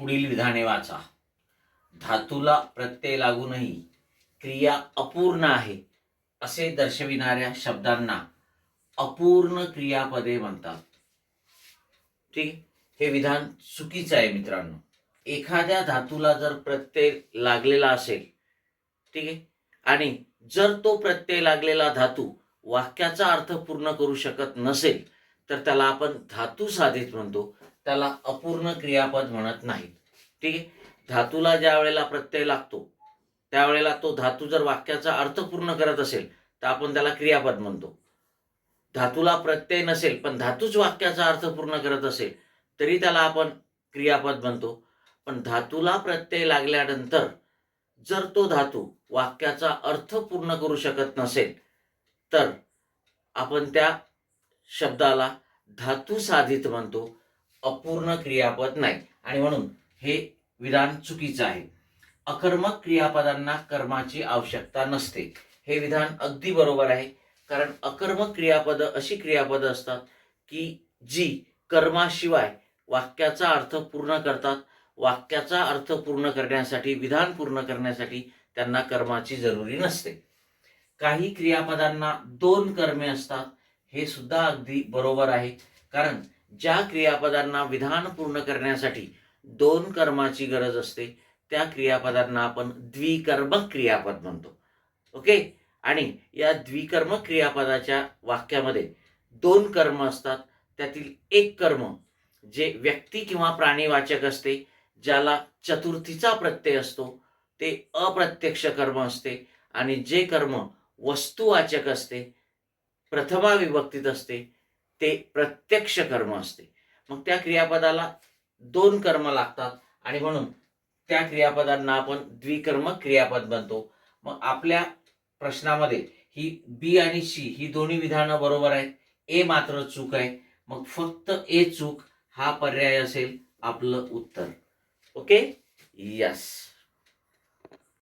पुढील विधाने वाचा. धातूला प्रत्यय लागूनही क्रिया अपूर्ण आहे असे दर्शविणाऱ्या शब्दांना अपूर्ण क्रियापदे म्हणतात. ठीक हे विधान चुकीचं आहे मित्रांनो. एखाद्या धातूला जर प्रत्यय लागलेला असेल ठीक आहे? आणि जर तो प्रत्यय लागलेला धातू वाक्याचा अर्थ पूर्ण करू शकत नसेल तर त्याला आपण धातू साधित म्हणतो. त्याला अपूर्ण क्रियापद म्हणत नाहीत. ठीक आहे? धातूला ज्या वेळेला प्रत्यय लागतो त्यावेळेला तो धातू जर वाक्याचा अर्थ पूर्ण करत असेल तर आपण त्याला क्रियापद म्हणतो. धातूला प्रत्यय नसेल पण धातूच वाक्याचा अर्थ पूर्ण करत असेल तरी त्याला आपण क्रियापद म्हणतो. पण धातूला प्रत्यय लागल्यानंतर जर तो धातू वाक्याचा अर्थ पूर्ण करू शकत नसेल तर आपण त्या शब्दाला धातू साधित म्हणतो. अपूर्ण क्रियापद नाही. आणि म्हणून हे विधान चुकीचं आहे. अकर्मक क्रियापदांना कर्माची आवश्यकता नसते. हे विधान अगदी बरोबर आहे. कारण अकर्मक क्रियापद अशी क्रियापद असतात की जी कर्माशिवाय वाक्याचा अर्थ पूर्ण करतात. वाक्याचा अर्थ पूर्ण करण्यासाठी विधान पूर्ण करण्यासाठी त्यांना कर्माची जरुरी नसते. काही क्रियापदांना दोन कर्मे असतात. हे सुद्धा अगदी बरोबर आहे. कारण ज्या क्रियापदांना विधान पूर्ण करण्यासाठी दोन कर्माची गरज असते त्या क्रियापदांना आपण द्विकर्मक क्रियापद म्हणतो. ओके? आणि या द्विकर्मक क्रियापदाच्या वाक्यामध्ये दोन कर्म असतात. त्यातील एक कर्म जे व्यक्ती किंवा प्राणीवाचक असते ज्याला चतुर्थीचा प्रत्यय असतो ते अप्रत्यक्ष कर्म असते. आणि जे कर्म वस्तुवाचक असते प्रथमा विभक्तीत असते ते प्रत्यक्ष कर्म असते. मग त्या क्रियापदाला दोन कर्म लागतात आणि म्हणून त्या क्रियापदांना आपण द्विकर्म क्रियापद म्हणतो. मग आपल्या प्रश्नामध्ये ही बी आणि सी ही दोन्ही विधानं बरोबर आहेत. ए मात्र चूक आहे. मग फक्त ए चूक हा पर्याय असेल आपलं उत्तर. Okay yes